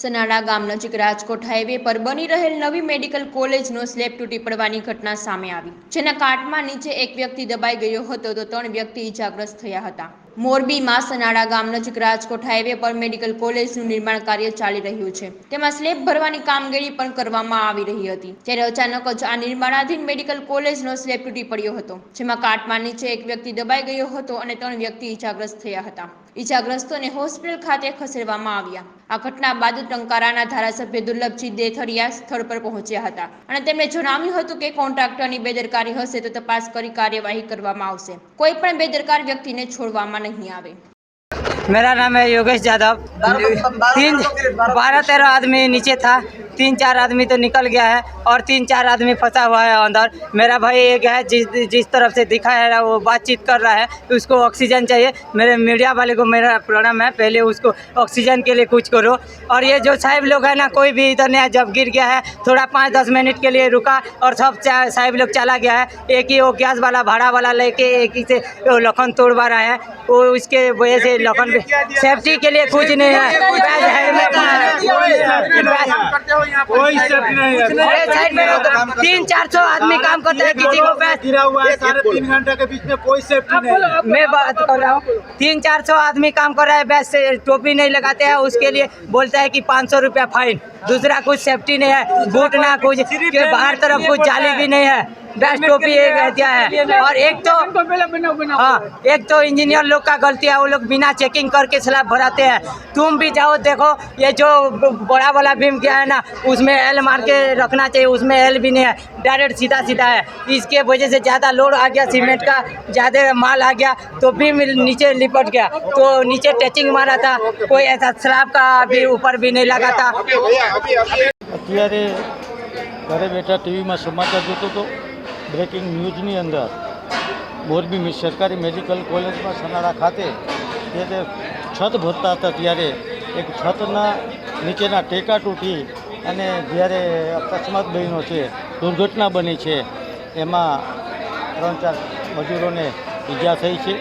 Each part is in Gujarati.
સનાડા ગામ નજીક રાજકોટ હાઈવે પર બની રહેલ નવી મેડિકલ કોલેજનો સ્લેબ તૂટી પડવાની ઘટના સામે આવી. જેના કાટમાં નીચે એક વ્યક્તિ દબાઈ ગયો હતો તો ત્રણ વ્યક્તિ ઈજાગ્રસ્ત થયા હતા. મોરબીમાં સનાડા ગામ નજીક રાજકોટ હાઈવે પર મેડિકલ કોલેજનું નિર્માણ કાર્ય ચાલી રહ્યું છે. તેમાં સ્લેબ ભરવાની કામગીરી પણ કરવામાં આવી રહી હતી. ત્યારે અચાનક જ આ નિર્માણાધીન મેડિકલ કોલેજનો સ્લેબ તૂટી પડ્યો હતો, જેમાં કાટમાં નીચે એક વ્યક્તિ દબાઈ ગયો હતો અને ત્રણ વ્યક્તિ ઈજાગ્રસ્ત થયા હતા. ઈજાગ્રસ્તોને હોસ્પિટલ ખાતે ખસેડવામાં આવ્યા આ ઘટના બાદ ટંકારાના ધારાસભ્ય દુર્લભજી દેથરિયા સ્થળ પર પહોંચ્યા હતા અને તેમણે જણાવ્યું હતું કે કોન્ટ્રાક્ટરની બેદરકારી હશે તો તપાસ કરી કાર્યવાહી કરવામાં આવશે કોઈ પણ બેદરકાર વ્યક્તિને છોડવામાં નહીં આવે मेरा नाम है योगेश यादव तीन बारह तेरह आदमी नीचे था तीन चार आदमी तो निकल गया है और तीन चार आदमी फंसा हुआ है अंदर। मेरा भाई एक है जिस जिस तरफ़ से दिखा है वो बातचीत कर रहा है तो उसको ऑक्सीजन चाहिए। मेरे मीडिया वाले को मेरा प्रॉब्लम है पहले उसको ऑक्सीजन के लिए कुछ करो। और ये जो साहिब लोग हैं ना कोई भी इधर नहीं जब गिर गया है थोड़ा पाँच दस मिनट के लिए रुका और सब साहिब लोग चला गया है। एक ही वो गैस वाला भाड़ा वाला लेके एक ही से लखन तोड़वा रहा है। वो उसके वजह से लखन सेफ्टी के लिए कुछ नहीं है। कोई स्टेप नहीं है। साइड में तीन चार सौ आदमी काम करते हैं किसी को पैसा। गिरा हुआ है साढ़े तीन घंटे के बीच में कोई सेफ्टी नहीं है। मैं बात कर रहा हूँ। तीन चार सौ आदमी काम कर रहा है बैस से टोपी नहीं लगाते हैं उसके लिए बोलता है कि पाँच सौ रुपया फाइन। दूसरा कुछ सेफ्टी नहीं है बूट ना कुछ बाहर तरफ़ कुछ जाली भी नहीं है। बस टोपी एक दिया है और एक तो हाँ एक तो इंजीनियर लोग का गलती है वो लोग बिना चेकिंग करके स्लैब भराते हैं तुम भी जाओ देखो ये जो बड़ा वाला बीम किया है ना उसमें एल मार के रखना चाहिए उसमें एल भी नहीं है डायरेक्ट सीधा सीधा है इसके वजह से ज़्यादा लोड आ गया सीमेंट का ज़्यादा माल आ गया तो बीम नीचे लिपट गया तो नीचे टचिंग मारा था कोई ऐसा स्लैब का भी ऊपर भी नहीं लगा था અત્યારે ઘરે બેઠા ટીવીમાં સમાચાર જોતો હતો બ્રેકિંગ ન્યૂઝની અંદર મોરબી સરકારી મેડિકલ કોલેજમાં સનાડા ખાતે જે તે છત ભરતા હતા ત્યારે એક છતના નીચેના ટેકા તૂટી અને જ્યારે અકસ્માત બન્યો છે, દુર્ઘટના બની છે, એમાં ત્રણ ચાર મજૂરોને ઈજા થઈ છે.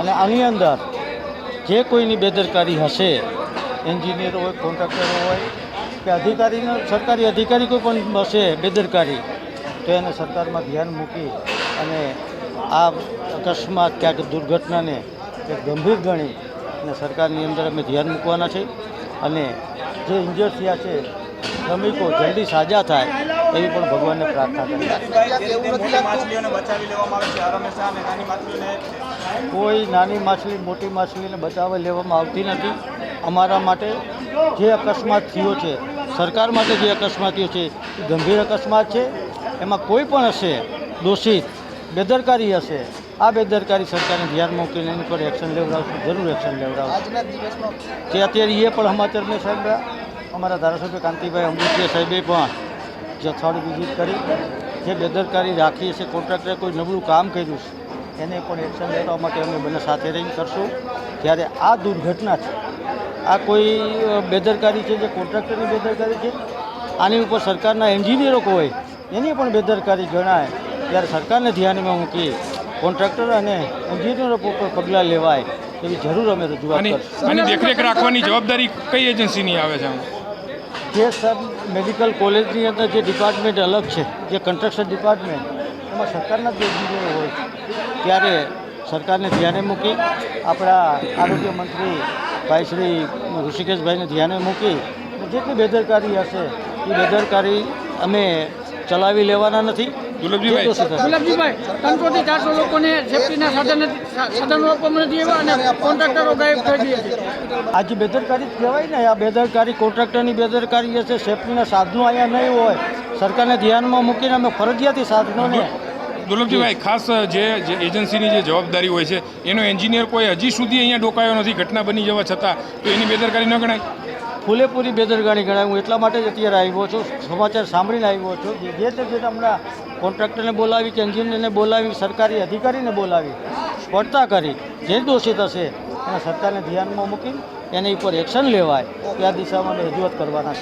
અને આની અંદર જે કોઈની બેદરકારી હશે એન્જિનિયર હોય કોન્ટ્રાક્ટર હોય કે અધિકારીનો, સરકારી અધિકારી કોઈ પણ હશે બેદરકારી તો એને સરકારમાં ધ્યાન મૂકી અને આ અકસ્માત ક્યાંક દુર્ઘટનાને એક ગંભીર ગણી અને સરકારની અંદર અમે ધ્યાન મૂકવાના છે. અને જે ઇન્જર થયા છે, શ્રમિકો જલ્દી સાજા થાય એવી પણ ભગવાનને પ્રાર્થના કરી કોઈ નાની માછલી, મોટી માછલીને બચાવી લેવામાં આવતી નથી. અમારા માટે જે અકસ્માત થયો છે, સરકાર માટે જે અકસ્માત થયો છે, એ ગંભીર અકસ્માત છે. એમાં કોઈ પણ હશે દોષિત બેદરકારી હશે આ બેદરકારી સરકારને ધ્યાન મૂકીને એની પર એક્શન લેવડાવશું જરૂર એક્શન લેવડાવશું. તે અત્યારે એ પણ સમાચાર મેં સાહેબ અમારા ધારાસભ્ય કાંતિભાઈ અમૃતિયા સાહેબે પણ જથાળી વિઝિટ કરી જે બેદરકારી રાખી છે કોન્ટ્રાક્ટરે કોઈ નબળું કામ કર્યું છે એને પણ એક્શન લેવા માટે અમે બંને સાથે રહીને કરશું. ત્યારે આ દુર્ઘટના છે આ કોઈ બેદરકારી છે જે કોન્ટ્રાક્ટરની બેદરકારી છે આની ઉપર સરકારના એન્જિનિયરો હોય એની પણ બેદરકારી જણાય ત્યારે સરકારને ધ્યાનમાં મૂકી કોન્ટ્રાક્ટર અને એન્જિનિયરો ઉપર પગલાં લેવાય એવી જરૂર અમે રજૂઆત અને કરશું દેખરેખ રાખવાની જવાબદારી કઈ એજન્સીની આવે છે? જે સબ મેડિકલ કોલેજની અંદર જે ડિપાર્ટમેન્ટ અલગ છે જે કન્સ્ટ્રક્શન ડિપાર્ટમેન્ટ એમાં સરકારના જ એન્જિનિયરો હોય છે ત્યારે સરકારને ધ્યાને મૂકી આપણા આરોગ્ય મંત્રી ભાઈ શ્રી ઋષિકેશભાઈને ધ્યાને મૂકી જેટલી બેદરકારી હશે એ બેદરકારી અમે ચલાવી લેવાના નથી. જે ગુલાબજીભાઈ ત્રણસો થી ચારસો લોકોને સેફટીના સાધન સાધનો આપવામાં નથી આવ્યા અને કોન્ટ્રાક્ટરો ગાયબ થઈ ગયા છે. આજે બેદરકારી કહેવાય ને આ બેદરકારી કોન્ટ્રાક્ટરની બેદરકારી હશે સેફ્ટીના સાધનો અહીંયા નહીં હોય. સરકારને ધ્યાનમાં મૂકીને અમે ફરજિયાતી સાધનોને દુર્લભજીભાઈ ખાસ જે જે એજન્સીની જે જવાબદારી હોય છે એનો એન્જિનિયર કોઈ હજી સુધી અહીંયા ડોકાયો નથી ઘટના બની જવા છતાં તો એની બેદરકારી ન ગણાય? પૂરેપૂરી બેદરગાણી ગણાય. હું એટલા માટે જ અત્યારે આવ્યો છું. સમાચાર સાંભળીને આવ્યો છું. જે તે જે હમણાં કોન્ટ્રાક્ટરને બોલાવી, કે એન્જિનિયરને બોલાવી, સરકારી અધિકારીને બોલાવી, સ્પર્ધા કરી, જે દોષિત હશે, એને સરકારને ધ્યાનમાં મૂકી એની ઉપર એક્શન લેવાય. તે આ દિશામાં રજૂઆત કરવાના છે